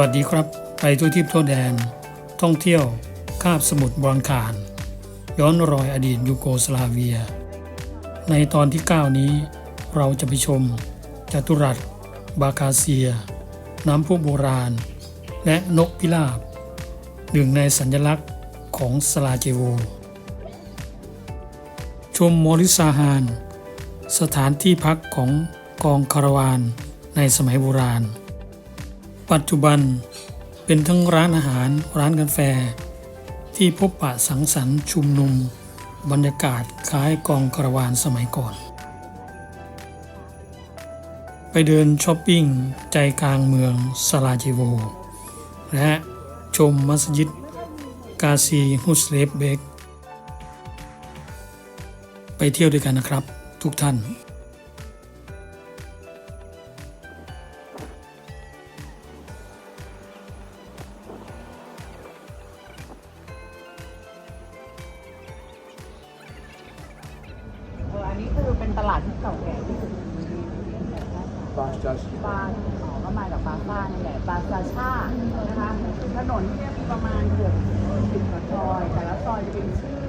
วัสดีครับไปทั่วทิพย์ทั่วแดน ท่องเที่ยวคาบสมุทรบอลคานย้อนรอยอดีตยูโกสลาเวีย ในตอนที่ 9 นี้ เราจะไปชมจัตุรัส บาคาเซีย น้ำพุโบราณ และนกพิราบหนึ่งในสัญลักษณ์ของสลาเจโว ชมมอริซาฮาน สถานที่พักของกองคาราวานในสมัยโบราณ ปัจจุบันเป็นทั้งร้านอาหารร้านกาแฟ ที่พบปะสังสรรค์ชุมนุม บรรยากาศคล้ายกองคาราวานสมัยก่อน ไปเดินช้อปปิ้งใจกลางเมืองสลาเจโว และชมมัสยิดกาซีฮุสเลฟเบก ไปเที่ยวด้วยกันนะครับทุกท่านางจัสบาร์อ๋อก็มาจากบาซ่านี่แหละบาซาชานะคะถนนเนี่ยมีประมาณเกือบสิบกว่าซอย แต่ละซอยจะเป็นชื่อ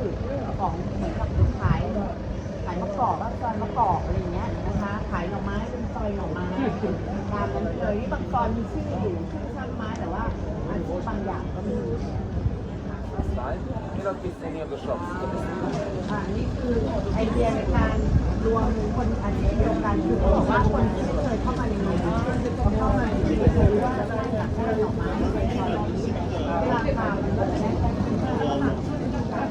ของเหมือนกับขายขายมะกอกก็ซอยมะกอกอะไรอย่างเงี้ยนะคะขายหน่อไม้เป็นซอยหน่อไม้ตามนั้นเลยนี่บางซอยมีชื่ออยู่ชื่อช่างไม้แต่ว่าอันที่บางอย่างก็ไมี style. You don't miss any of the shops. อ่านี่คือไอเดียในการรวมคนอันเดียวกันคือบอกว่าคนที่ไม่เคยเข้ามาในเมืองเขาเข้ามาที่ไม่เคยรู้ว่าจะได้จากได้ดอกม้ในซอยนี้ราคามันก็จะได้แล้วก็ชื่อเดียวกัน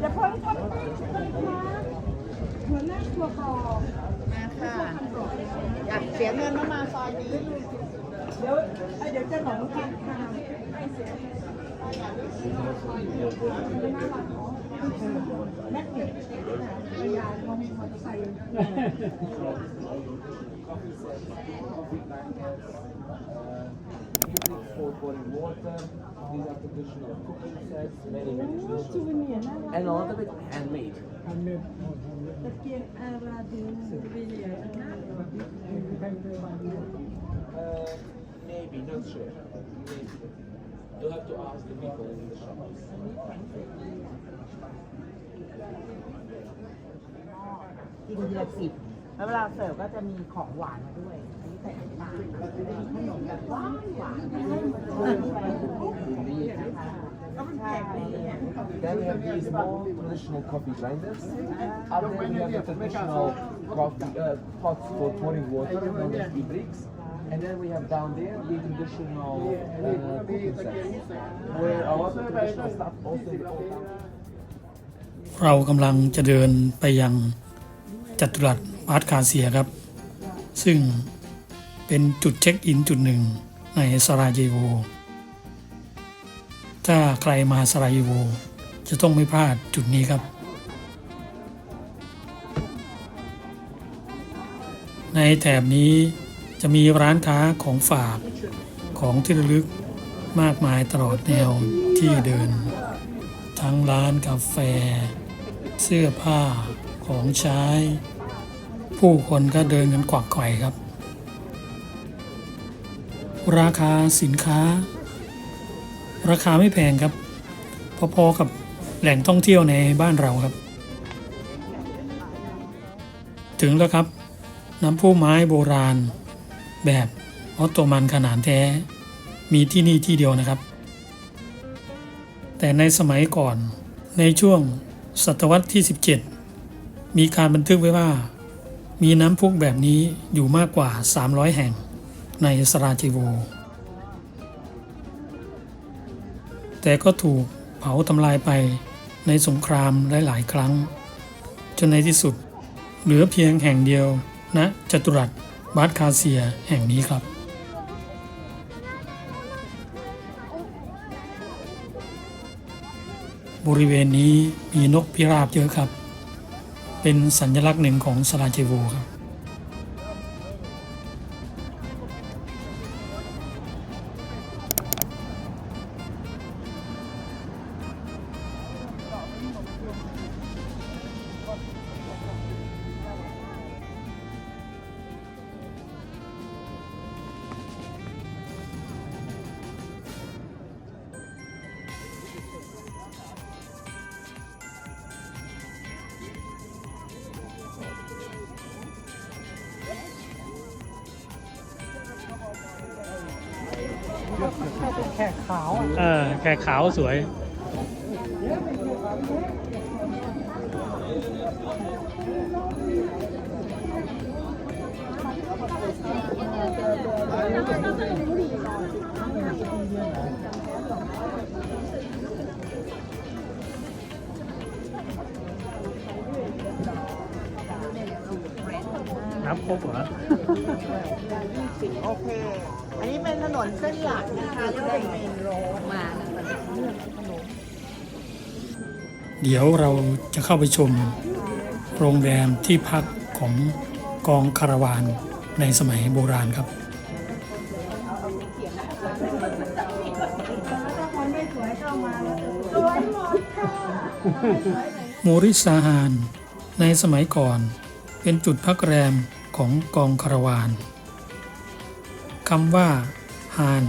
อย่าเพิ่งทำไปหัวหน้าครัวบอกมาค่ะ อยากเสียเงินต้องมาซอยนี้ เดี๋ยวเดี๋ยวจะหลงกินค่ะแม็กเก็ตยายเขามีมอเตอร์ไซค์ For boiling water, these are traditional cooking sets, many traditional. And a lot of it handmade. ตะเกียงอาราดูวิเลีย Uh, maybe, not sure. Maybe. You'll have to ask the people in the shops. กินทีละสิบ แล้วเวลาเสิร์ฟก็จะมีของหวานมาด้วยอันนี้ใส่น้ำตาลขนมแบบหวานหวานก็มันแปลกดีอะ Then we have these more traditional coffee grinders. Up there we have the traditional coffee uh, pots for pouring water, known as bricks. And then we have down there the traditional uh, cooking sets, where a lot of traditional stuff also is all down เรากำลังจะเดินไปยังจัตุรัส บาสคาเซียครับ ซึ่งเป็นจุดเช็คอินจุดหนึ่งในสราเยโว ถ้าใครมาสราเยโว จะต้องไม่พลาดจุดนี้ครับ ในแถบนี้จะมีร้านค้าของฝากของที่ระลึกมากมายตลอดแนวที่เดิน ทั้งร้านกาแฟ เสื้อผ้าของใช้ ผู้คนก็เดินกันกวักไขว่ครับ ราคาสินค้า ราคาไม่แพงครับ พอๆกับแหล่งท่องเที่ยวในบ้านเราครับ ถึงแล้วครับ น้ำพุไม้โบราณ แบบออตโตมันขนาดแท้ มีที่นี่ที่เดียวนะครับ แต่ในสมัยก่อนในช่วงศตวรรษที่ 17 มีการบันทึกไว้ว่า มีน้ำพุแบบนี้อยู่มากกว่า 300 แห่งในสราเจโว แต่ก็ถูกเผาทำลายไปในสงครามหลาย ๆ ครั้ง จนในที่สุด เหลือเพียงแห่งเดียวณนะจัตุรัสบาสคาเซียแห่งนี้ครับบริเวณนี้มีนกพิราบเยอะครับ เป็นสัญลักษณ์หนึ่งของสราเจโวครับ ขาวอะเออแขกขาวสวย เนับครบเหรอ โอเค อันนี้เป็นถนนเส้นหลักนะคะเรียกว่าเป็นเมนโรดมาเดี๋ยวเราจะเข้าไปชมโรงแรมที่พักของกองคาราวานในสมัยโบราณครับโมริสาฮานในสมัยก่อนเป็นจุดพักแรม ของกองคารวานคำว่าฮาน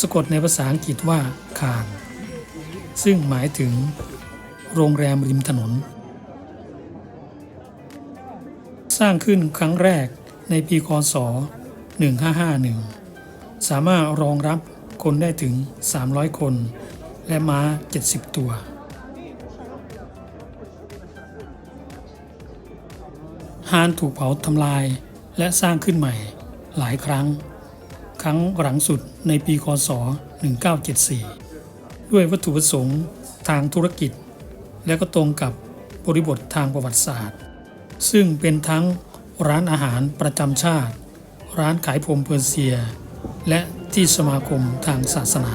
สะกดในภาษาอังกฤษว่าคาน ซึ่งหมายถึง โรงแรมริมถนน สร้างขึ้นครั้งแรกในปีคศ 1551 สามารถรองรับคนได้ถึง 300 คน และม้า 70 ตัว ฮานถูกเผาทำลายและสร้างขึ้นใหม่หลายครั้ง ครั้งหลังสุดในปีคศ 1974 ด้วยวัตถุประสงค์ทางธุรกิจ และก็ตรงกับบริบททางประวัติศาสตร์ ซึ่งเป็นทั้งร้านอาหารประจำชาติ ร้านขายพรมเพอร์เซีย และที่สมาคมทางศาสนา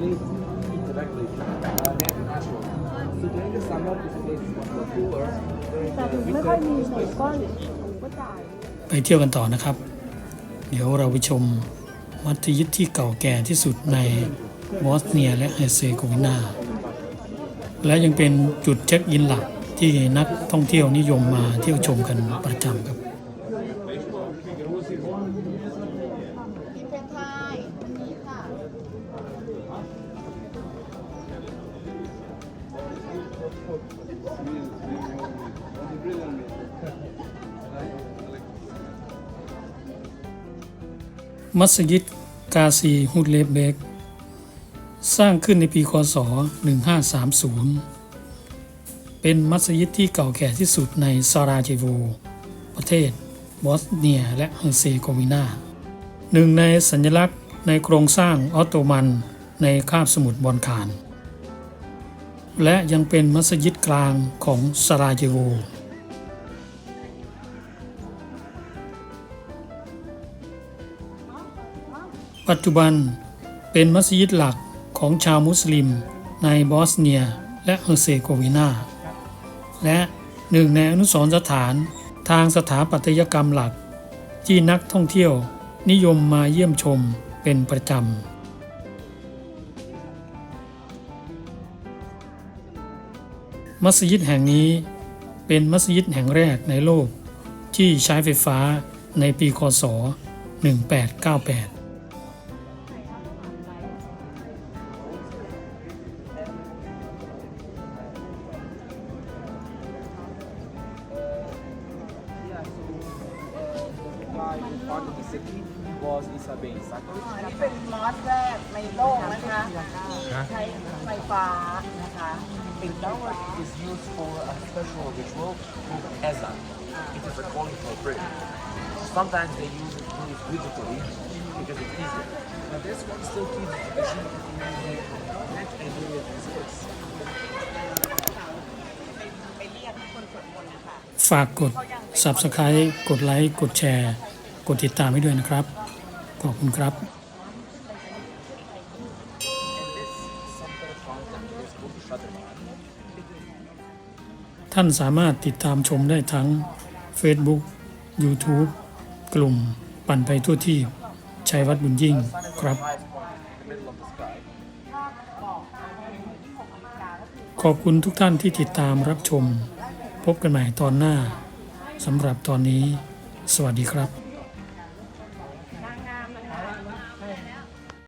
great directly uh, natural. So during the summer, this place is much more cooler. During the winter, this place is much more ไปเที่ยวกันต่อนะครับ เดี๋ยวเราไปชมมัสยิดที่เก่าแก่ที่สุดในบอสเนียและเฮอร์เซโกวีนา และยังเป็นจุดเช็คอินหลักที่นักท่องเที่ยวนิยมมาเที่ยวชมกันประจำครับ มัสยิดกาซีฮุดเลฟเบก สร้างขึ้นในปีคศ 1530 เป็นมัสยิดที่เก่าแก่ที่สุดในซาราเจโว ประเทศบอสเนียและเฮอร์เซโกวีนาหนึ่งในสัญลักษณ์ในโครงสร้างออตโตมันในคาบสมุทรบอลขาน และยังเป็นมัสยิดกลางของซาราเจโว ปัจจุบันเป็นมัสยิดหลักของชาวมุสลิมในบอสเนียและเฮอร์เซโกวีนาและหนึ่งในอนุสรณ์สถานทางสถาปัตยกรรมหลัก ที่นักท่องเที่ยวนิยมมาเยี่ยมชมเป็นประจำมัสยิดแห่งนี้เป็นมัสยิดแห่งแรกในโลกที่ใช้ไฟฟ้าในปีคศ 1898 นะคะที่ใช้ไฟฟ้านะคะ In Tower, it is used for a special ritual called Ezan. It is a calling for prayer. Sometimes they use it do it digitally because it's easier. But this one still keeps the tradition and do it in space. ไปเรียกคนสวดมนต์นะคะฝากกด Subscribe กดไลค์ กดแชร์ กดติดตามให้ด้วยนะครับ ขอบคุณครับ ท่านสามารถติดตามชมได้ทั้ง Facebook YouTube กลุ่มปั่นไปทั่วที่ชัยวัดบุญยิ่งครับ ขอบคุณทุกท่านที่ติดตามรับชม พบกันใหม่ตอนหน้าสำหรับตอนนี้ สวัสดีครับ